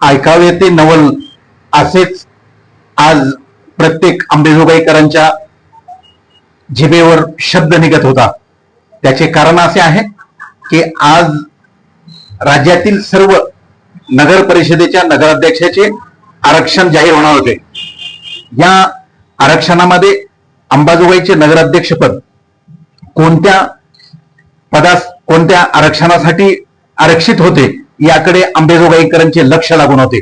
ऐकावे ते नवल असेच आज प्रत्येक आंबेजोगाईकरांच्या जिभेवर शब्द निघत होता. त्याचे कारण असे आहे की आज राज्यातील सर्व नगर परिषदेच्या नगराध्यक्षाचे आरक्षण जाहीर होणार होते. या आरक्षणामध्ये अंबाजोगाईचे नगराध्यक्षपद कोणत्या पदास कोणत्या आरक्षणासाठी आरक्षित होते? याकडे आंबेजोगाईकरांचे लक्ष लागून होते.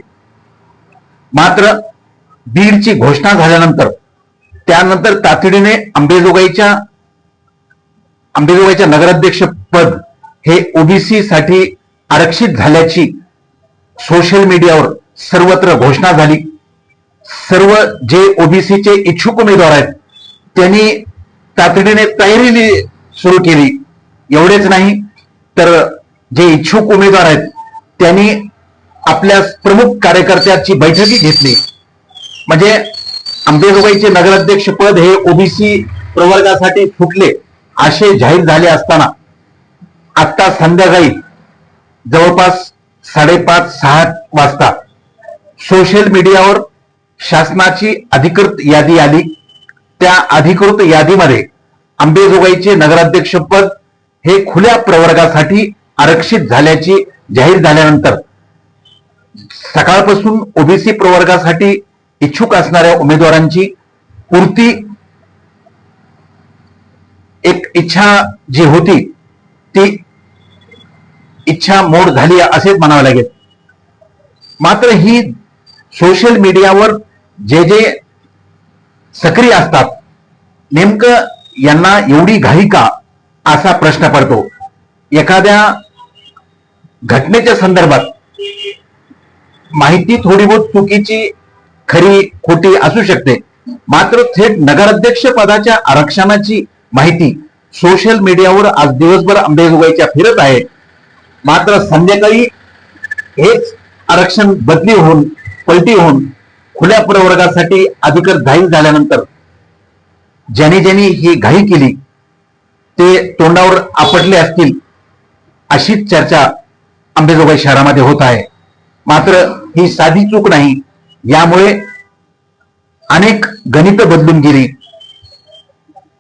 मात्र बीडची घोषणा झाल्यानंतर त्यानंतर तातडीने आंबेजोगाईच्या आंबेजोगाईच्या नगराध्यक्ष पद हे ओबीसी साठी आरक्षित झाल्याची सोशल मीडियावर सर्वत्र घोषणा झाली. सर्व जे ओबीसीचे इच्छुक उमेदवार आहेत त्यांनी तातडीने तयारी सुरू केली. एवढेच नाही तर जे इच्छुक उमेदवार आहेत त्यांनी आपल्या प्रमुख कार्यकर्त्याची बैठकी घेतली. म्हणजे अंबेजोगाईचे नगराध्यक्ष पद हे ओबीसी प्रवर्गासाठी फुटले असे जाहीर झाले असताना. आता संध्याकाळी जवळपास साडेपाच सहा वाजता सोशल मीडियावर शासनाची अधिकृत यादी आली. त्या अधिकृत यादीमध्ये अंबेजोगाईचे नगराध्यक्षपद हे खुल्या प्रवर्गासाठी आरक्षित झाल्याची जाहीर झाल्यानंतर सकाळपासून ओबीसी प्रवर्गासाठी इच्छुक असणाऱ्या उमेदवारांची पूर्ती एक इच्छा जी होती ती इच्छा मोड झाली असेच म्हणावं लागेल. मात्र ही सोशल मीडियावर जे जे सक्रिय असतात नेमकं यांना एवढी घाई का असा प्रश्न पडतो. एखाद्या घटनेच्या संदर्भात माहिती थोडी बहुत चुकीची खरी खोटी असू शकते. मात्र थेट नगराध्यक्ष पदाच्या आरक्षणाची माहिती सोशल मीडियावर आज दिवसभर अंबेजोगाईच्या फिरत आहे. मात्र संध्याकाळी हेच आरक्षण बदली होऊन पलटी होऊन खुल्या प्रवर्गासाठी अधिकार जाहीर झाल्यानंतर ज्यांनी ज्यांनी ही घाई केली ते तोंडावर आपटले असतील अशीच चर्चा अंबेजोगाई शहरामध्ये होत आहे. मात्र ही साधी चूक नाही. यामुळे अनेक गणित बदलून गेली.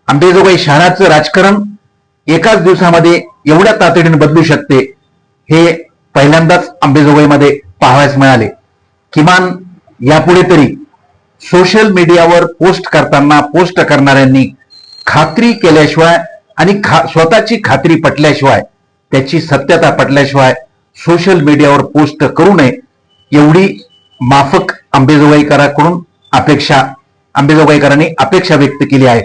अंबेजोगाई शहराचं राजकारण एकाच दिवसामध्ये एवढ्या तातडीने बदलू शकते हे पहिल्यांदाच अंबेजोगाईमध्ये पाहावयास मिळाले. किमान यापुढे तरी सोशल मीडियावर पोस्ट करताना पोस्ट करणाऱ्यांनी खात्री केल्याशिवाय आणि खा स्वतःची खात्री पटल्याशिवाय त्याची सत्यता पटल्याशिवाय सोशल मीडियावर पोस्ट करू नये एवढी माफक आंबेजोगाईकरांकडून अपेक्षा अंबेजोगाईकरांनी अपेक्षा व्यक्त केली आहे.